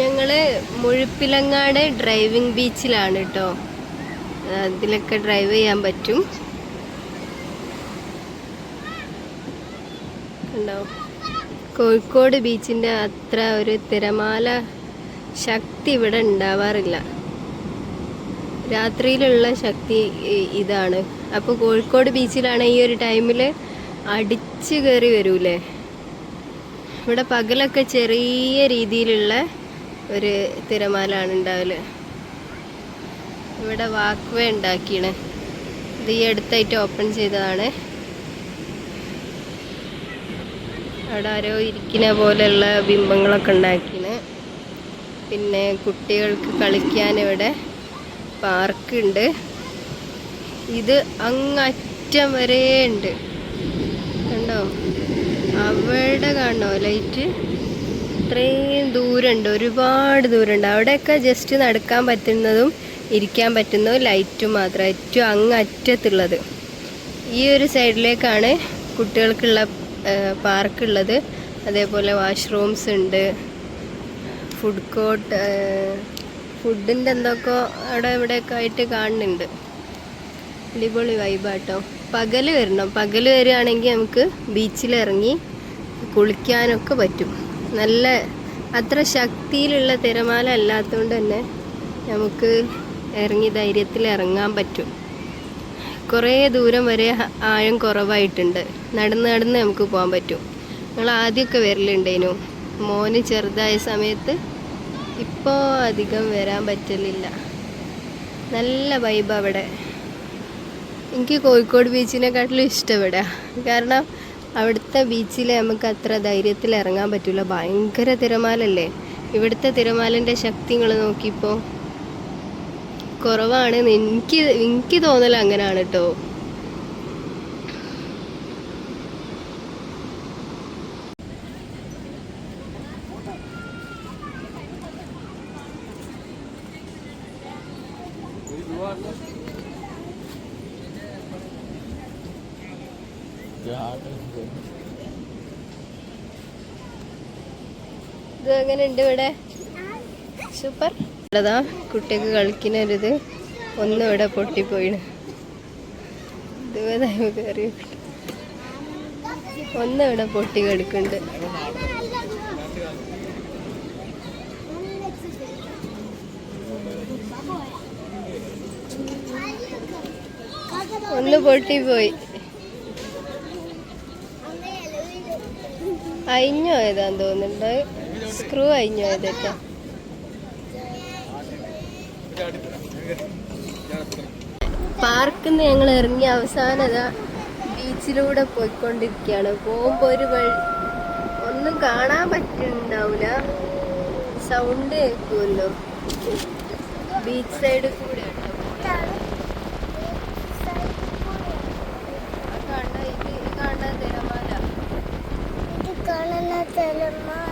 ഞങ്ങൾ മുഴുപ്പിലങ്ങാട് ഡ്രൈവിംഗ് ബീച്ചിലാണ് കേട്ടോ അതിലൊക്കെ ഡ്രൈവ് ചെയ്യാൻ പറ്റും. കണ്ടോ? കോഴിക്കോട് ബീച്ചിന്റെ അത്ര ഒരു തിരമാല ശക്തി ഇവിടെ ഉണ്ടാവാറില്ല. രാത്രിയിലുള്ള ശക്തി ഇതാണ്. അപ്പോൾ കോഴിക്കോട് ബീച്ചിലാണ് ഈ ഒരു ടൈമിൽ അടിച്ചു കയറി വരൂലേ? ഇവിടെ പകലൊക്കെ ചെറിയ രീതിയിലുള്ള ഒരു തിരമാലാണ് ഉണ്ടാവൽ. ഇവിടെ വാക്ക് ഉണ്ടാക്കിയാണ് ഇത് ഈ അടുത്തായിട്ട് ഓപ്പൺ ചെയ്തതാണ്. അവിടെ ആരോ ഇരിക്കുന്ന പോലെയുള്ള ബിംബങ്ങളൊക്കെ ഉണ്ടാക്കിയാണ് പിന്നെ കുട്ടികൾക്ക് കളിക്കാൻ ഇവിടെ പാർക്ക് ഉണ്ട്. ഇത് അങ്ങറ്റം വരെ ഉണ്ട്. കണ്ടോ? അവിടെ കാണോ ലൈറ്റ് ഇത്രയും ദൂരമുണ്ട് ഒരുപാട് ദൂരമുണ്ട്. അവിടെയൊക്കെ ജസ്റ്റ് നടക്കാൻ പറ്റുന്നതും ഇരിക്കാൻ പറ്റുന്നതും ലൈറ്റും മാത്രം ഏറ്റവും അങ്ങ് അറ്റത്തുള്ളത് ഈ ഒരു സൈഡിലേക്കാണ് കുട്ടികൾക്കുള്ള പാർക്കുള്ളത്. അതേപോലെ വാഷ്റൂംസ് ഉണ്ട്. ഫുഡ് കോർട്ട് ഫുഡിന്റെ എന്തൊക്കെ അവിടെ ഇവിടെയൊക്കെ ആയിട്ട് കാണുന്നുണ്ട്. അടിപൊളി വൈബാട്ടോ പകൽ വരണം. പകൽ വരികയാണെങ്കിൽ നമുക്ക് ബീച്ചിൽ ഇറങ്ങി കുളിക്കാനൊക്കെ പറ്റും. നല്ല അത്ര ശക്തിയിലുള്ള തിരമാല അല്ലാത്തതുകൊണ്ട് തന്നെ നമുക്ക് ഇറങ്ങി ധൈര്യത്തിൽ ഇറങ്ങാൻ പറ്റും. കുറേ ദൂരം വരെ ആഴം കുറവായിട്ടുണ്ട്. നടന്ന് നടന്ന് നമുക്ക് പോകാൻ പറ്റും. ഞങ്ങൾ ആദ്യമൊക്കെ വരലുണ്ടേനു. മോന് ചെറുതായ സമയത്ത് ഇപ്പോൾ അധികം വരാൻ പറ്റലില്ല നല്ല വൈബ് അവിടെ. എനിക്ക് കോഴിക്കോട് ബീച്ചിനെക്കാട്ടിലും ഇഷ്ടം ഇവിടെ കാരണം അവിടുത്തെ ബീച്ചിൽ നമുക്ക് അത്ര ധൈര്യത്തിൽ ഇറങ്ങാൻ പറ്റില്ല ഭയങ്കര തിരമാലല്ലേ ഇവിടുത്തെ തിരമാലന്റെ ശക്തി നിങ്ങൾ നോക്കിയപ്പോൾ കുറവാണ്. എനിക്ക് എനിക്ക് തോന്നൽ അങ്ങനെയാണ് കേട്ടോ ഇത് അങ്ങനെ സൂപ്പർ. ഇവിടെതാ കുട്ടിക്ക് കളിക്കുന്നൊരിത്. ഒന്നും ഇവിടെ പൊട്ടിപ്പോയിന് കയറി ഒന്നും ഇവിടെ പൊട്ടി കിടക്കുന്നുണ്ട്. ഒന്ന് പൊട്ടിപ്പോയി. അയിഞ്ഞു പോയതാന്ന് തോന്നുന്നുണ്ട്. സ്ക്രൂ അയിഞ്ഞു പോയതൊക്കെ. പാർക്കിൽ നിന്ന് ഞങ്ങൾ ഇറങ്ങി അവസാനത ബീച്ചിലൂടെ പോയിക്കൊണ്ടിരിക്കുകയാണ്. പോകുമ്പോൾ ഒരു വഴി ഒന്നും കാണാൻ പറ്റുന്നുണ്ടാവില്ല സൗണ്ട് കേൾക്കുമല്ലോ ബീച്ച് സൈഡ് കൂടെ. ഇത്